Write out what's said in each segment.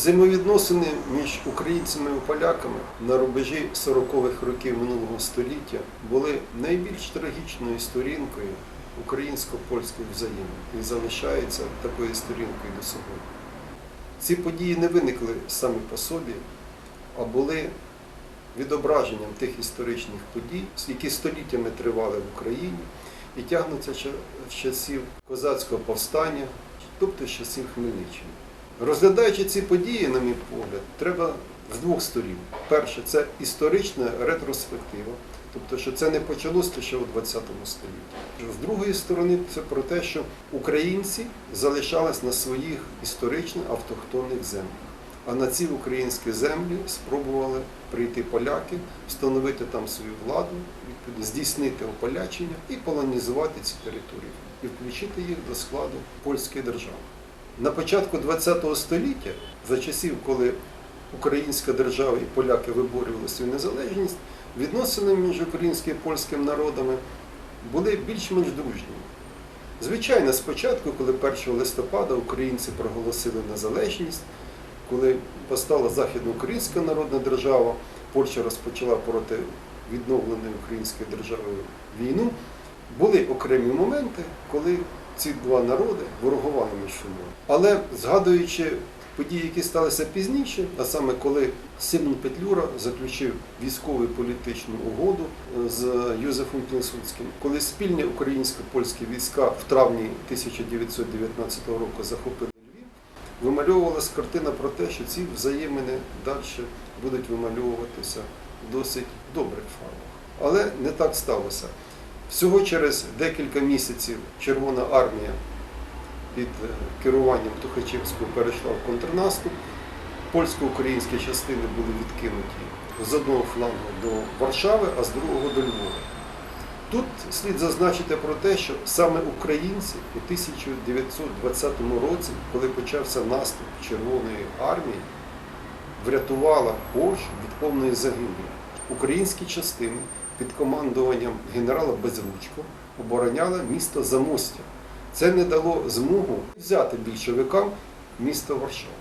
Взаємовідносини між українцями і поляками на рубежі 40-х років минулого століття були найбільш трагічною сторінкою українсько-польських взаємин і залишаються такою сторінкою до сьогодні. Ці події не виникли самі по собі, а були відображенням тих історичних подій, які століттями тривали в Україні і тягнуться з часів козацького повстання, тобто з часів Хмельниччини. Розглядаючи ці події, на мій погляд, треба з двох сторін. Перше, це історична ретроспектива, тобто, що це не почалося ще у ХХ столітті. З другої сторони, це про те, що українці залишались на своїх історично автохтонних землях. А на ці українські землі спробували прийти поляки, встановити там свою владу, здійснити ополячення і полонізувати ці території, і включити їх до складу польської держави. На початку ХХ століття, за часів, коли українська держава і поляки виборювали свою незалежність, відносини між українським і польським народами були більш-менш дружніми. Звичайно, спочатку, коли 1 листопада українці проголосили незалежність, коли постала Західноукраїнська Народна держава, Польща розпочала проти відновленої української держави війну, були окремі моменти, коли ці два народи ворогували між собою. Але згадуючи події, які сталися пізніше, а саме коли Симон Петлюра заключив військову політичну угоду е, з Юзефом Пілсудським, коли спільні українсько-польські війська в травні 1919 року захопили Львів, вимальовувалася картина про те, що ці взаємини далі будуть вимальовуватися в досить добрих фарбах. Але не так сталося. Всього через декілька місяців Червона армія під е, керуванням Тухачевського перейшла в контрнаступ. Польсько-українські частини були відкинуті з одного флангу до Варшави, а з другого до Львова. Тут слід зазначити про те, що саме українці у 1920 році, коли почався наступ Червоної армії, врятувала Польщу від повної загибелі. Українські частини під командуванням генерала Безручко обороняли місто Замостя. Це не дало змогу взяти більшовикам місто Варшава.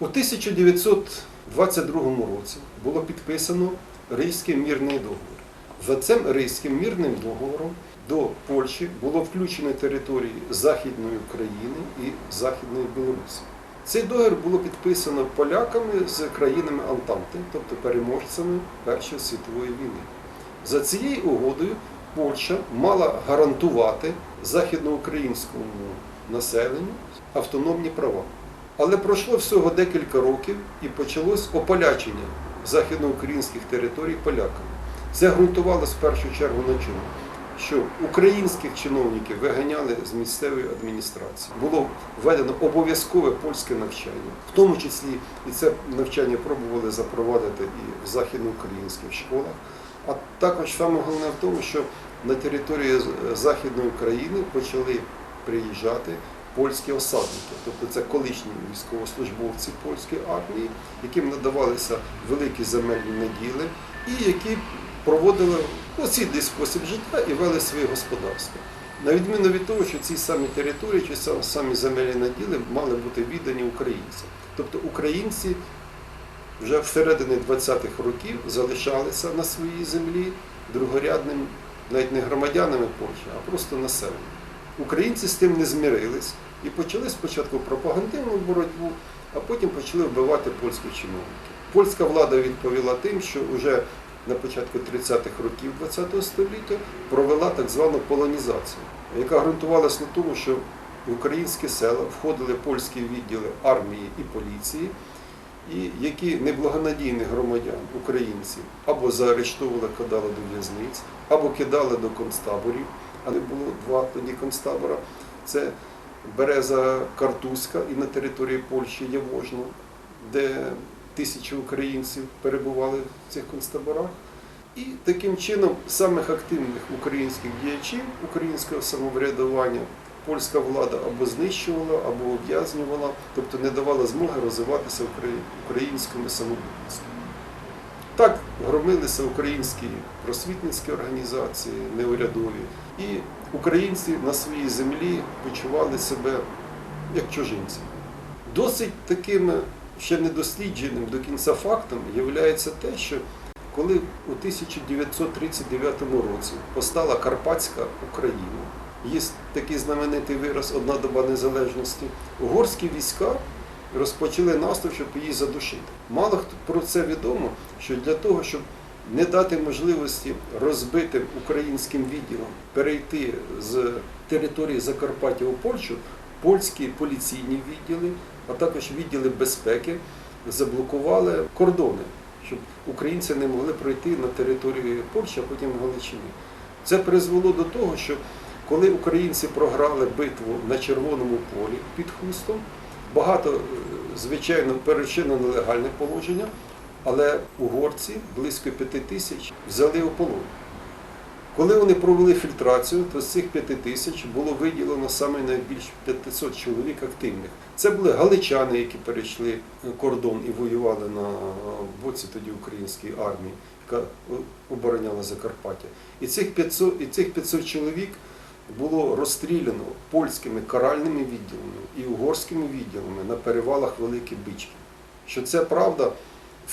У 1922 році було підписано Ризький мирний договір. За цим Ризьким мирним договором до Польщі було включено території Західної України і Західної Білорусі. Цей договір було підписано поляками з країнами Антанти, тобто переможцями Першої світової війни. За цією угодою Польща мала гарантувати західноукраїнському населенню автономні права. Але пройшло всього декілька років і почалось ополячення західноукраїнських територій поляками. Це ґрунтувалося в першу чергу на чому? Що українських чиновників виганяли з місцевої адміністрації. Було введено обов'язкове польське навчання, в тому числі і це навчання пробували запровадити і в західноукраїнських школах. А також саме головне в тому, що на території Західної України почали приїжджати польські осадники, тобто це колишні військовослужбовці польської армії, яким надавалися великі земельні наділи і які проводили осідний спосіб життя і вели своє господарство. На відміну від того, що ці самі території чи самі земельні наділи мали бути віддані українцям. Тобто українці вже всередині 20-х років залишалися на своїй землі другорядним, навіть не громадянами Польщі, а просто населенням. Українці з тим не змирились і почали спочатку пропагандивну боротьбу, а потім почали вбивати польських чиновників. Польська влада відповіла тим, що вже на початку 30-х років ХХ століття провела так звану полонізацію, яка ґрунтувалася на тому, що в українські села входили польські відділи армії і поліції, і які неблагонадійних громадян, українців, або заарештовували, кидали до в'язниць, або кидали до концтаборів, а не було два тоді концтабора. Це Береза Картузька і на території Польщі Явожно, де тисячі українців перебували в цих концтаборах. І таким чином самих активних українських діячів українського самоврядування польська влада або знищувала, або ув'язнювала, тобто не давала змоги розвиватися українському самобутництву. Так громилися українські просвітницькі організації, неурядові, і українці на своїй землі почували себе як чужинці. Досить такими ще не дослідженим до кінця фактом є те, що коли у 1939 році постала Карпатська Україна, є такий знаменитий вираз Одна доба незалежності, угорські війська розпочали наступ, щоб її задушити. Мало хто про це відомо, що для того, щоб не дати можливості розбитим українським відділам перейти з території Закарпаття у Польщу, польські поліційні відділи, а також відділи безпеки заблокували кордони, щоб українці не могли пройти на територію Польщі, а потім Галичини. Це призвело до того, що коли українці програли битву на червоному полі під Хустом, багато, е, звичайно, перейшли на нелегальне положення, але угорці близько п'яти тисяч взяли у полон. Коли вони провели фільтрацію, то з цих п'яти тисяч було виділено саме найбільш 500 чоловік активних. Це були галичани, які перейшли кордон і воювали на боці тоді української армії, яка обороняла Закарпаття. І цих 500, і цих 500 чоловік було розстріляно польськими каральними відділами і угорськими відділами на перевалах Великі Бички. Що це правда,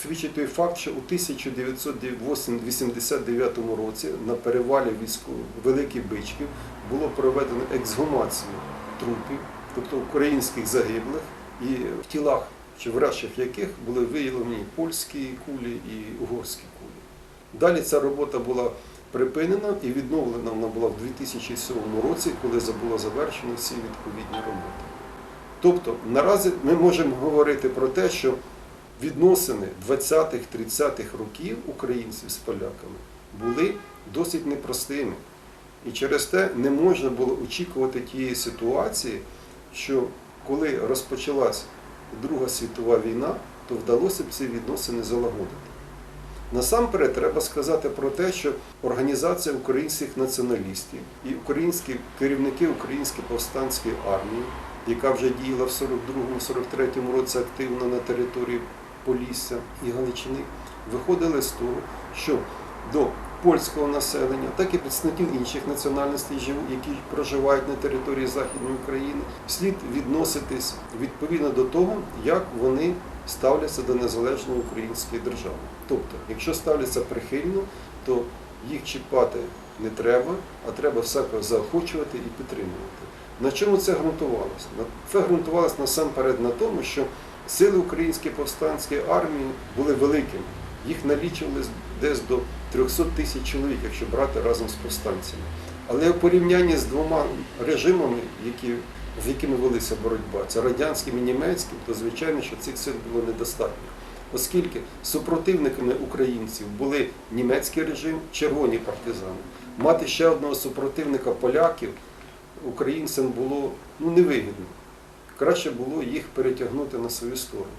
свідчить той факт, що у 1989 році на перевалі Великих Бичків було проведено ексгумацію трупів, тобто українських загиблих, і в тілах чи в рашах яких були виявлені польські кулі і угорські кулі. Далі ця робота була припинена і відновлена вона була в 2007 році, коли було завершено всі відповідні роботи. Тобто наразі ми можемо говорити про те, що відносини 20-30-х років українців з поляками були досить непростими. І через те не можна було очікувати тієї ситуації, що коли розпочалась Друга світова війна, то вдалося б ці відносини залагодити. Насамперед треба сказати про те, що організація українських націоналістів і українські керівники Української повстанської армії, яка вже діяла в 42-43 році активно на території Полісся і Галичини, виходили з того, що до польського населення, так і представників інших національностей, які проживають на території Західної України, слід відноситись відповідно до того, як вони ставляться до незалежної української держави. Тобто, якщо ставляться прихильно, то їх чіпати не треба, а треба всякого заохочувати і підтримувати. На чому це ґрунтувалося? Це ґрунтувалося насамперед на тому, що сили української повстанської армії були великими. Їх налічували десь до 300 тисяч чоловік, якщо брати разом з повстанцями. Але в порівнянні з двома режимами, які, з якими велися боротьба, це радянським і німецьким, то звичайно, що цих сил було недостатньо. Оскільки супротивниками українців були німецький режим, червоні партизани. Мати ще одного супротивника поляків українцям було ну, невигідно. Краще було їх перетягнути на свою сторону.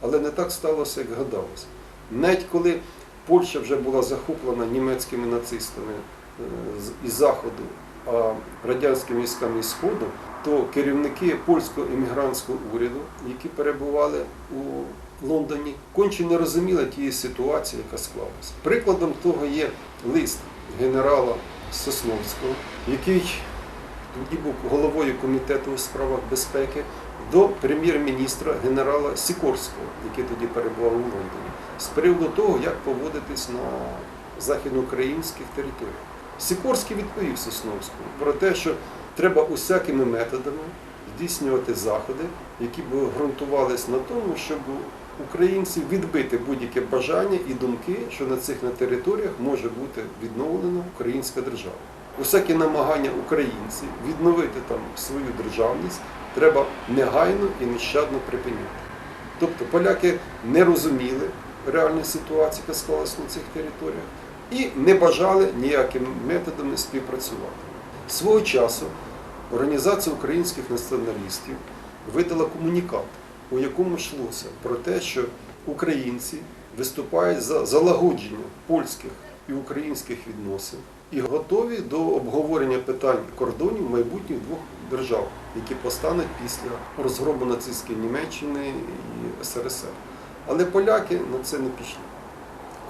Але не так сталося, як гадалося. Навіть коли Польща вже була захоплена німецькими нацистами із Заходу, а радянськими військами із Сходу, то керівники польського емігрантського уряду, які перебували у Лондоні, конче не розуміли тієї ситуації, яка склалася. Прикладом того є лист генерала Сосновського, який тоді був головою комітету у справах безпеки, до прем'єр-міністра генерала Сікорського, який тоді перебував у Лондоні, з приводу того, як поводитись на західноукраїнських територіях. Сікорський відповів Сосновському про те, що треба усякими методами здійснювати заходи, які б ґрунтувалися на тому, щоб українців відбити будь-яке бажання і думки, що на цих територіях може бути відновлена українська держава. Усякі намагання українців відновити там свою державність треба негайно і нещадно припиняти. Тобто поляки не розуміли реальної ситуації, яка склалася на цих територіях, і не бажали ніякими методами співпрацювати. Свого часу Організація українських націоналістів видала комунікат, у якому йшлося про те, що українці виступають за залагодження польських і українських відносин і готові до обговорення питань кордонів майбутніх двох держав, які постануть після розгрому нацистської Німеччини і СРСР. Але поляки на це не пішли.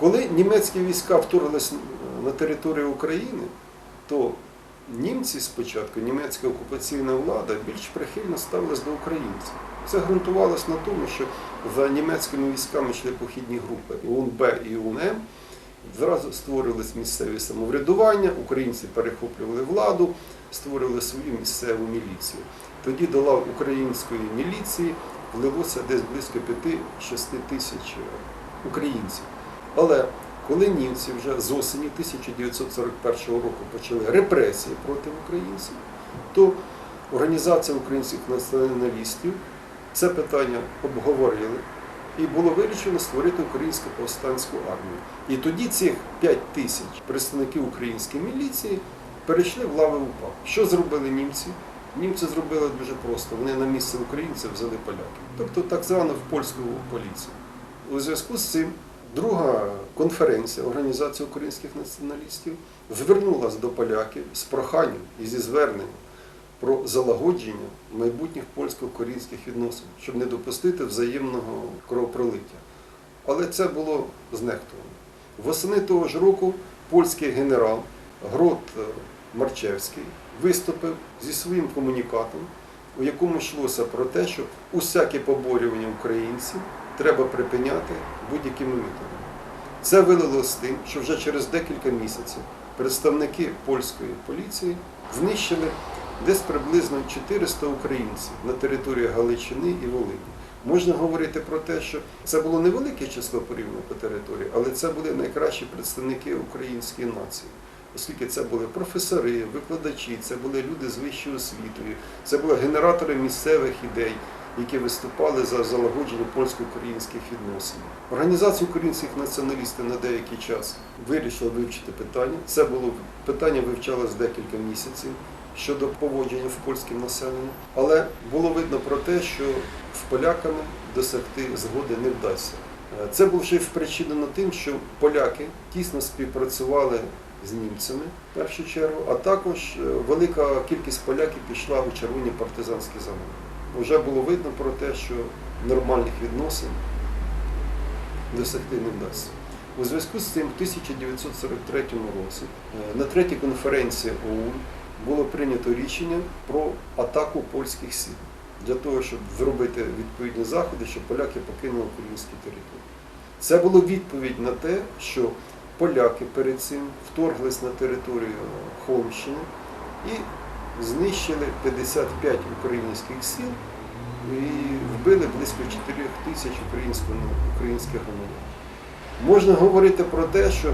Коли німецькі війська вторглися на територію України, то німці спочатку, німецька окупаційна влада більш прихильно ставилась до українців. Це ґрунтувалося на тому, що за німецькими військами йшли похідні групи УНБ і УНМ. Зразу створились місцеві самоврядування, українці перехоплювали владу, створили свою місцеву міліцію. Тоді до лав української міліції влилося десь близько 5-6 тисяч українців. Але коли німці вже з осені 1941 року почали репресії проти українців, то Організація українських націоналістів це питання обговорили і було вирішено створити українську повстанську армію. І тоді цих 5 тисяч представників української міліції перейшли в лави УПА. Що зробили німці? Німці зробили дуже просто. Вони на місце українців взяли поляків, тобто так звану в польську поліцію. У зв'язку з цим друга конференція Організації українських націоналістів звернулася до поляків з проханням і зі зверненням про залагодження майбутніх польсько-українських відносин, щоб не допустити взаємного кровопролиття. Але це було знехтовано. Восени того ж року польський генерал Грот Марчевський виступив зі своїм комунікатом, у якому йшлося про те, що усяке поборювання українців треба припиняти будь-якими методами. Це вилилося з тим, що вже через декілька місяців представники польської поліції знищили десь приблизно 400 українців на території Галичини і Волині. Можна говорити про те, що це було невелике число порівняно по території, але це були найкращі представники української нації, оскільки це були професори, викладачі, це були люди з вищою освітою, це були генератори місцевих ідей, які виступали за залагодження польсько-українських відносин. Організація українських націоналістів на деякий час вирішила вивчити питання. Це було питання вивчалось декілька місяців щодо поводження в польському населенні, але було видно про те, що з поляками досягти згоди не вдасться. Е, Це було ще й впричинено тим, що поляки тісно співпрацювали з німцями в першу чергу, а також е, велика кількість поляків пішла у червоні партизанські загони. Вже було видно про те, що нормальних відносин досягти не вдасться. У зв'язку з цим в 1943 році е, на третій конференції ОУН було прийнято рішення про атаку польських сил для того, щоб зробити відповідні заходи, щоб поляки покинули українські території. Це було відповідь на те, що поляки перед цим вторглись на територію Холмщини і знищили 55 українських сіл і вбили близько 4 тисяч українських громадян. Можна говорити про те, що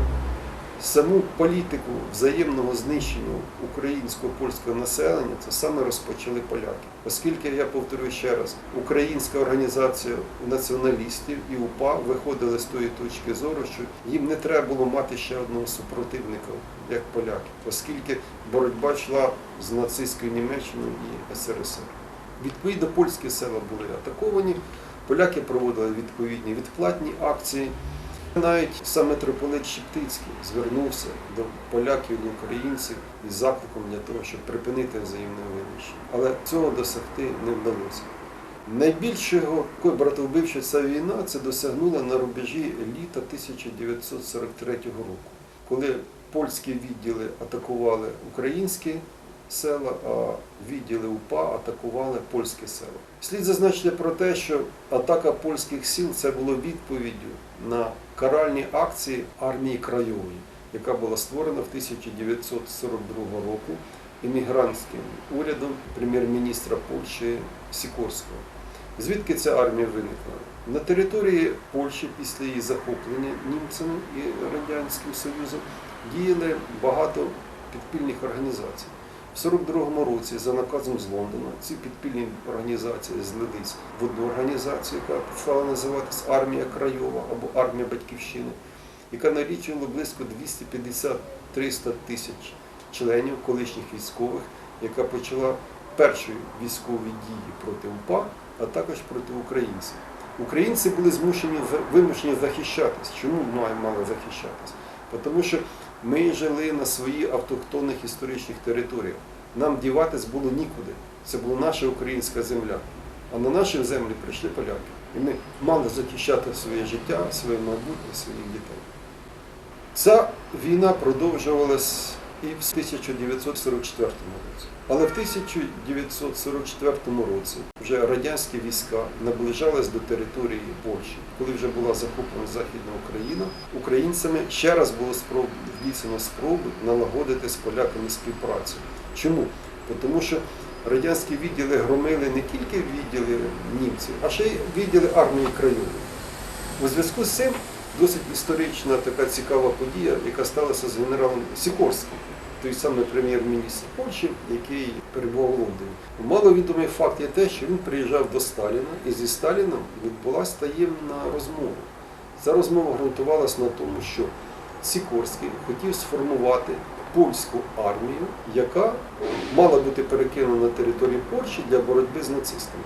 саму політику взаємного знищення українського польського населення це саме розпочали поляки. Оскільки я повторюю ще раз, українська організація націоналістів і УПА виходили з тої точки зору, що їм не треба було мати ще одного супротивника, як поляки, оскільки боротьба йшла з нацистською Німеччиною і СРСР. Відповідно, польські села були атаковані, поляки проводили відповідні відплатні акції. Навіть сам митрополит Шептицький звернувся до поляків, до українців із закликом для того, щоб припинити взаємне винищення. Але цього досягти не вдалося. Найбільшого братовбивча ця війна це досягнула на рубежі літа 1943 року, коли польські відділи атакували українські села, а відділи УПА атакували польські села. Слід зазначити про те, що атака польських сіл це було відповіддю на каральні акції армії Крайової, яка була створена в 1942 року іммігрантським урядом прем'єр-міністра Польщі Сікорського. Звідки ця армія виникла? На території Польщі після її захоплення німцями і Радянським Союзом діяли багато підпільних організацій. В 42-му році за наказом з Лондона ці підпільні організації злились в одну організацію, яка стала називатись Армія Крайова або Армія Батьківщини, яка налічувала близько 250-300 тисяч членів колишніх військових, яка почала перші військові дії проти УПА, а також проти українців. Українці були змушені вимушені захищатись. Чому мали захищатись? Тому що ми жили на своїх автохтонних історичних територіях. Нам діватись було нікуди. Це була наша українська земля. А на наші землі прийшли поляки. І ми мали захищати своє життя, своє майбутнє, своїх дітей. Ця війна продовжувалась і в 1944 році. Але в 1944 році вже радянські війська наближались до території Польщі. Коли вже була захоплена Західна Україна, українцями ще раз було спроб... здійснено спроби налагодити з поляками співпрацю. Чому? Тому що радянські відділи громили не тільки відділи німців, а ще й відділи армії країни. У зв'язку з цим досить історична така цікава подія, яка сталася з генералом Сікорським, той самий прем'єр-міністр Польщі, який перебував у Лондоні. Маловідомий факт є те, що він приїжджав до Сталіна, і зі Сталіном відбулася таємна розмова. Ця розмова ґрунтувалася на тому, що Сікорський хотів сформувати польську армію, яка мала бути перекинена на територію Польщі для боротьби з нацистами.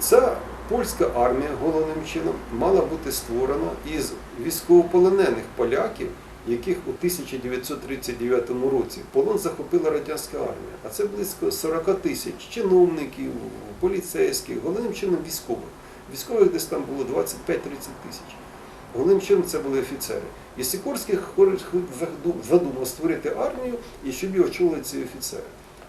Ця польська армія головним чином мала бути створена із військовополонених поляків, яких у 1939 році полон захопила радянська армія. А це близько 40 тисяч чиновників, поліцейських, головним чином військових. Військових десь там було 25-30 тисяч. Головним чином це були офіцери. І Сікорський задумав створити армію і щоб його очолили ці офіцери.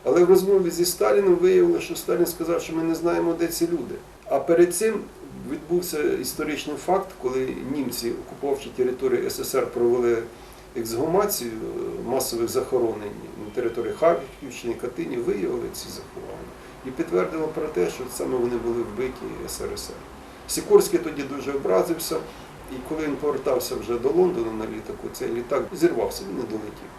Але в розмові зі Сталіном виявилося, що Сталін сказав, що ми не знаємо, де ці люди. А перед цим відбувся історичний факт, коли німці, окупувавши територію СССР, провели ексгумацію масових захоронень на території Харківщини, Катині, виявили ці заховання і підтвердили про те, що саме вони були вбиті СРСР. Сікорський тоді дуже образився, і коли він повертався вже до Лондона на літаку, цей літак зірвався, він не долетів.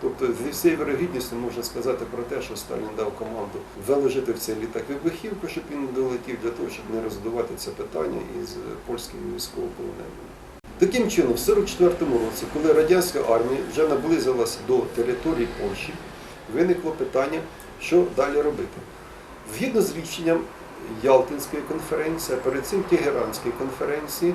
Тобто зі всією вирогідністю можна сказати про те, що Сталін дав команду заложити в цей літак вибухівку, щоб він не долетів, для того, щоб не роздувати це питання із польськими військовополоненими. Таким чином, в 1944 році, коли радянська армія вже наблизилася до території Польщі, виникло питання, що далі робити. Згідно з рішенням Ялтинської конференції, а перед цим Тегеранської конференції,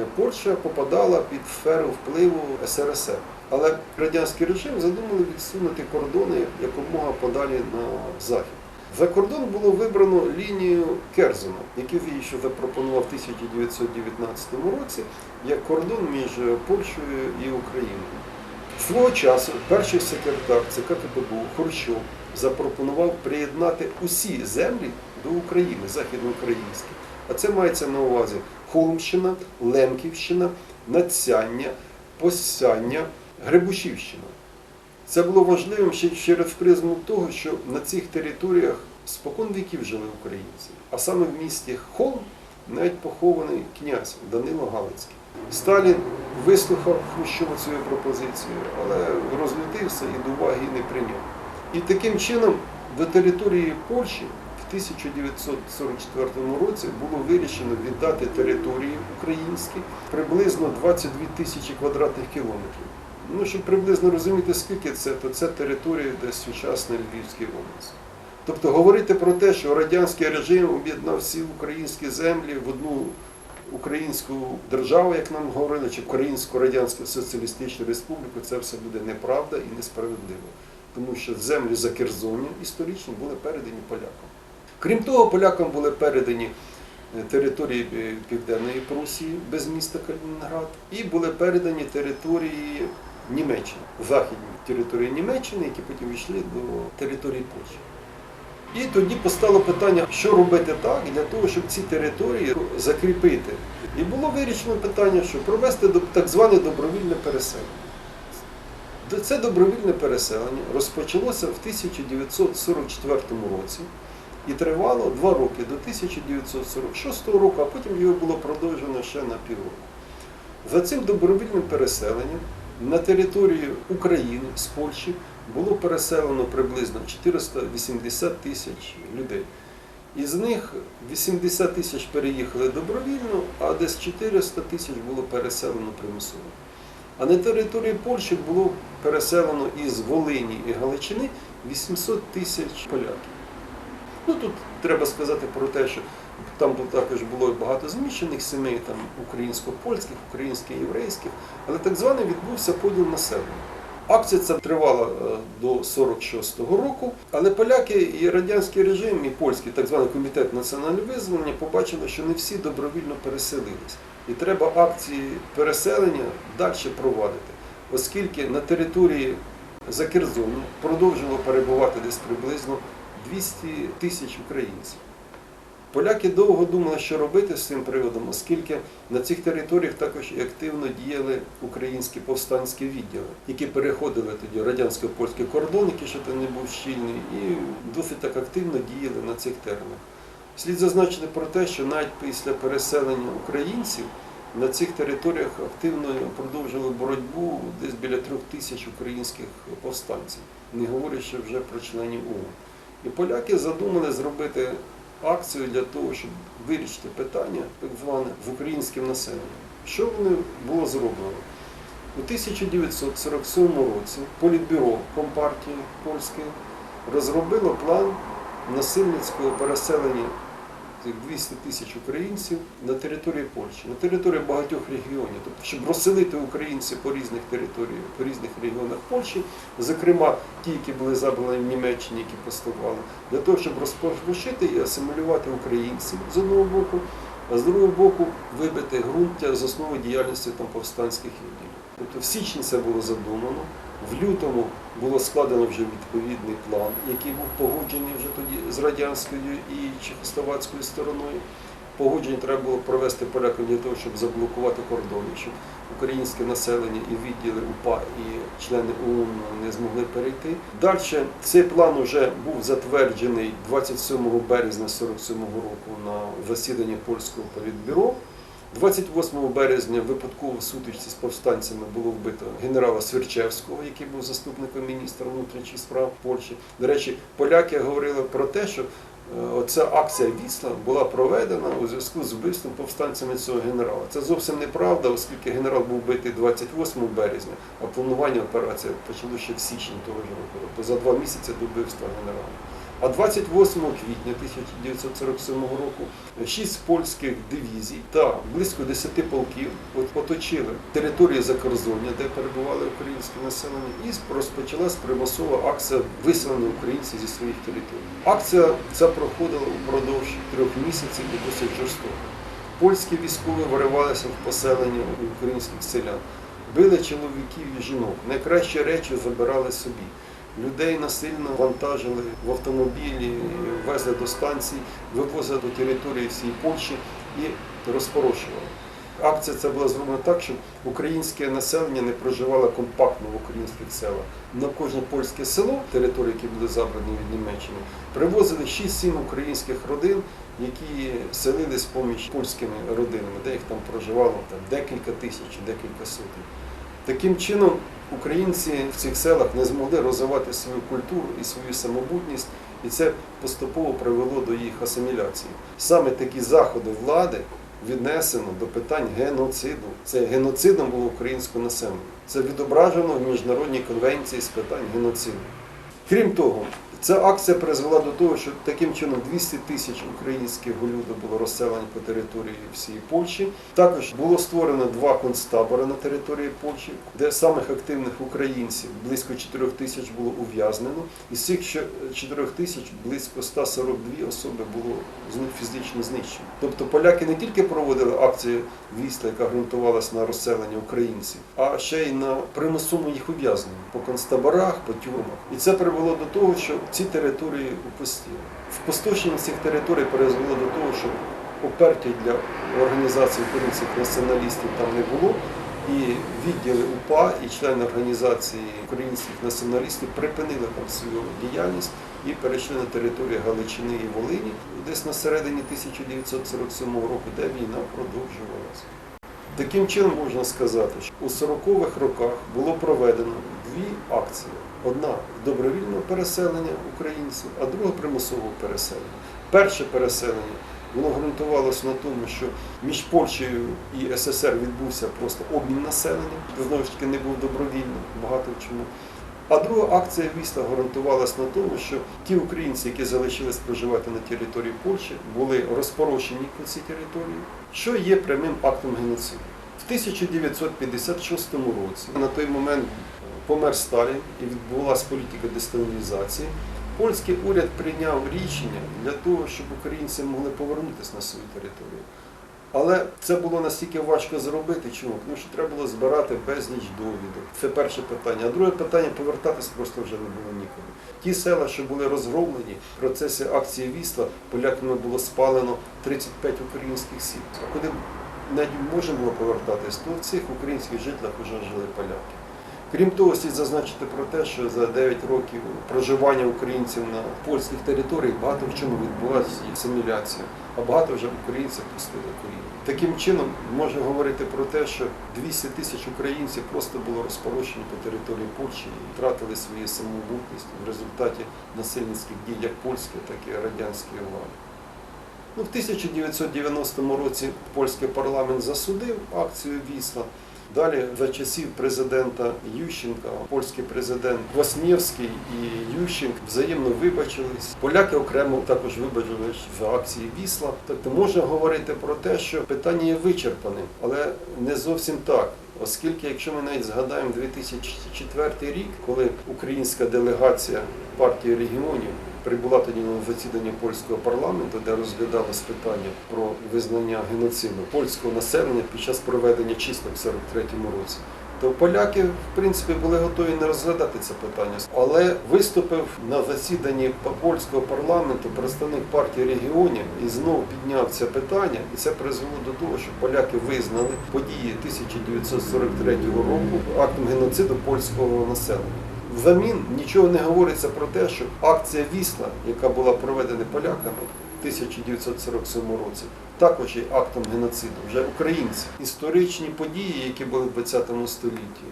е, Польща попадала під сферу впливу СРСР. Але радянський режим задумали відсунути кордони якомога подалі на захід. За кордон було вибрано лінію Керзена, який він ще запропонував в 1919 році як кордон між Польщею і Україною. Свого часу перший секретар ЦК КПБУ Хрущов запропонував приєднати усі землі до України, західноукраїнські. А це мається на увазі Холмщина, Лемківщина, Надцяння, Посяння, Гребушівщина. Це було важливим ще через призму того, що на цих територіях спокон віків жили українці. А саме в місті Холм навіть похований князь Данило Галицький. Сталін вислухав Хрущова цю пропозицію, але розлютився і до уваги не прийняв. І таким чином до території Польщі в 1944 році було вирішено віддати території українські приблизно 22 тисячі квадратних кілометрів. Ну, щоб приблизно розуміти, скільки це, то це територія десь сучасної Львівської області. Тобто говорити про те, що радянський режим об'єднав всі українські землі в одну українську державу, як нам говорили, чи Українську Радянську Соціалістичну Республіку, це все буде неправда і несправедливо. Тому що землі Закерзоння історично були передані полякам. Крім того, полякам були передані е, території е, Південної Прусії без міста Калінінград і були передані території Німеччини, західні території Німеччини, які потім йшли до території Польщі. І тоді постало питання, що робити так для того, щоб ці території закріпити. І було вирішено питання, що провести так зване добровільне переселення. Це добровільне переселення розпочалося в 1944 році і тривало два роки до 1946 року, а потім його було продовжено ще на півроку. За цим добровільним переселенням на територію України з Польщі було переселено приблизно 480 тисяч людей. Із них 80 тисяч переїхали добровільно, а десь 400 тисяч було переселено примусово. А на території Польщі було переселено із Волині і Галичини 800 тисяч поляків. Ну тут треба сказати про те, що там також було багато зміщених сімей, там українсько-польських, українсько-єврейських, але так званий відбувся поділ населення. Акція ця тривала е, до 46-го року, але поляки і радянський режим, і польський так званий комітет національного визволення побачили, що не всі добровільно переселились. І треба акції переселення далі провадити, оскільки на території Закерзоні продовжило перебувати десь приблизно 200 тисяч українців. Поляки довго думали, що робити з цим приводом, оскільки на цих територіях також і активно діяли українські повстанські відділи, які переходили тоді радянсько-польський кордон, який ще тоді не був щільний, і досить так активно діяли на цих теренах. Слід зазначити про те, що навіть після переселення українців на цих територіях активно продовжили боротьбу десь біля трьох тисяч українських повстанців, не говорячи вже про членів ООН. І поляки задумали зробити акцію для того, щоб вирішити питання так зване з українським населенням. Що вони було зроблено? У 1947 році Політбюро Компартії Польської розробило план насильницького переселення 200 тисяч українців на території Польщі, на території багатьох регіонів, тобто, щоб розселити українців по різних територіях, по різних регіонах Польщі, зокрема ті, які були забрані в Німеччині, які поступали, для того, щоб розпорушити і асимілювати українців з одного боку, а з другого боку вибити ґрунт з основи діяльності там повстанських відділів. Тобто в січні це було задумано. В лютому було складено вже відповідний план, який був погоджений вже тоді з радянською і чехословацькою стороною. Погодження треба було провести полякам для того, щоб заблокувати кордони, щоб українське населення і відділи УПА і члени ООН не змогли перейти. Далі цей план вже був затверджений 27 березня 1947 року на засіданні польського політбюро. 28 березня випадково сутичці з повстанцями було вбито генерала Свірчевського, який був заступником міністра внутрішніх справ Польщі. До речі, поляки говорили про те, що е, оця акція Вісла була проведена у зв'язку з вбивством повстанцями цього генерала. Це зовсім неправда, оскільки генерал був вбитий 28 березня, а планування операції почало ще в січні того ж року, тобто за два місяці до вбивства генерала. А 28 квітня 1947 року шість польських дивізій та близько 10 полків оточили територію Закорзоння, де перебували українське населення, і розпочалась примусова акція виселення українців зі своїх територій. Акція ця проходила упродовж трьох місяців і досить жорстоко. Польські військові виривалися в поселення українських селян, били чоловіків і жінок, найкращі речі забирали собі. Людей насильно вантажили в автомобілі, везли до станцій, вивозили до території всієї Польщі і розпорошували. Акція ця була зроблена так, щоб українське населення не проживало компактно в українських селах. На кожне польське село, території, які були забрані від Німеччини, привозили 6-7 українських родин, які селились поміж польськими родинами, де їх там проживало там, декілька тисяч, декілька сотень. Таким чином, українці в цих селах не змогли розвивати свою культуру і свою самобутність, і це поступово привело до їх асиміляції. Саме такі заходи влади віднесено до питань геноциду. Це геноцидом було українське населення. Це відображено в міжнародній конвенції з питань геноциду. Крім того, ця акція призвела до того, що таким чином 200 тисяч українських голюдів було розселено по території всієї Польщі. Також було створено два концтабори на території Польщі, де самих активних українців близько 4 тисяч було ув'язнено. Із цих ще 4 тисяч близько 142 особи було фізично знищено. Тобто поляки не тільки проводили акцію війська, яка ґрунтувалася на розселення українців, а ще й на примусовому їх ув'язненні по концтаборах, по тюрмах. І це привело до того, що ці території. Впустошення цих територій призвело до того, що опертя для організації українських націоналістів там не було. І відділи УПА і члени організації українських націоналістів припинили там свою діяльність і перейшли на територію Галичини і Волині десь на середині 1947 року, де війна продовжувалася. Таким чином можна сказати, що у 40-х роках було проведено дві акції: одна добровільного переселення українців, а друга примусового переселення. Перше переселення воно ґрунтувалося на тому, що між Польщею і СССР відбувся просто обмін населення, знову ж таки не був добровільним, багато в чому. А друга акція війська гарантувалася на тому, що ті українці, які залишились проживати на території Польщі, були розпорошені по цій території, що є прямим актом геноциду. В 1956 році на той момент помер Сталін і відбулася політика дестабілізації. Польський уряд прийняв рішення для того, щоб українці могли повернутися на свою територію. Але це було настільки важко зробити. Чому? Тому що треба було збирати безліч довідок. Це перше питання. А друге питання повертатися просто вже не було ніколи. Ті села, що були розгромлені, в процесі акції Вісла поляками було спалено 35 українських сіл. А куди навіть можна було повертатись, то в цих українських житлах вже жили поляки. Крім того, слід зазначити про те, що за 9 років проживання українців на польських територіях багато в чому відбулася асиміляція, а багато вже українців пустили коріння. Таким чином можна говорити про те, що 200 тисяч українців просто було розпорощені по території Польщі і втратили свою самобутність в результаті насильницьких дій як польської, так і радянської влади. Ну, в 1990 році польський парламент засудив акцію Вісла. Далі за часів президента Ющенка, польський президент Васнєвський і Ющенк взаємно вибачились. Поляки окремо також вибачились за акції Вісла. Тобто можна говорити про те, що питання є вичерпаним, але не зовсім так. Оскільки, якщо ми навіть згадаємо 2004 рік, коли українська делегація партії регіонів прибула тоді на засідання польського парламенту, де розглядалось питання про визнання геноциду польського населення під час проведення чисток в 43-му році. То поляки, в принципі, були готові не розглядати це питання, але виступив на засіданні польського парламенту представник партії регіонів і знову підняв це питання, і це призвело до того, що поляки визнали події 1943 року актом геноциду польського населення. Взамін нічого не говориться про те, що акція Вісла, яка була проведена поляками 1947 році, також є актом геноциду, вже українці. Історичні події, які були в ХХ столітті,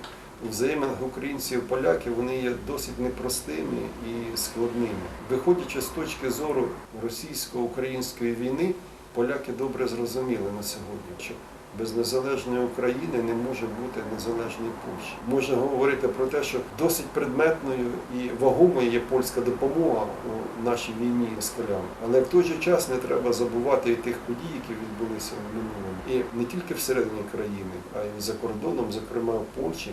у взаєминах українців і поляків, вони є досить непростими і складними. Виходячи з точки зору російсько-української війни, поляки добре зрозуміли на сьогодні, без незалежної України не може бути незалежної Польщі. Можна говорити про те, що досить предметною і вагомою є польська допомога у нашій війні з полями. Але в той же час не треба забувати і тих подій, які відбулися в минулому. І не тільки всередині країни, а й за кордоном, зокрема в Польщі.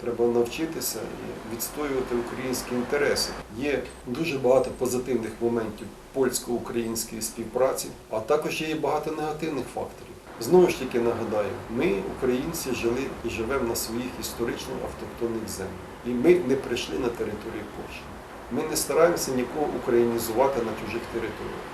Треба навчитися і відстоювати українські інтереси. Є дуже багато позитивних моментів польсько-української співпраці, а також є і багато негативних факторів. Знову ж таки нагадаю, ми, українці, жили і живемо на своїх історично автохтонних землях. І ми не прийшли на територію Польщі. Ми не стараємося нікого українізувати на чужих територіях.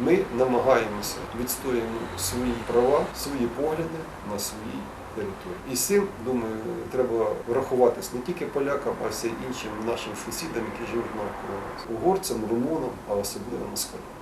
Ми намагаємося відстоюємо свої права, свої погляди на своїй території. І з цим, думаю, треба врахуватись не тільки полякам, а й іншим нашим сусідам, які живуть навколо нас, угорцям, румунам, а особливо москалям.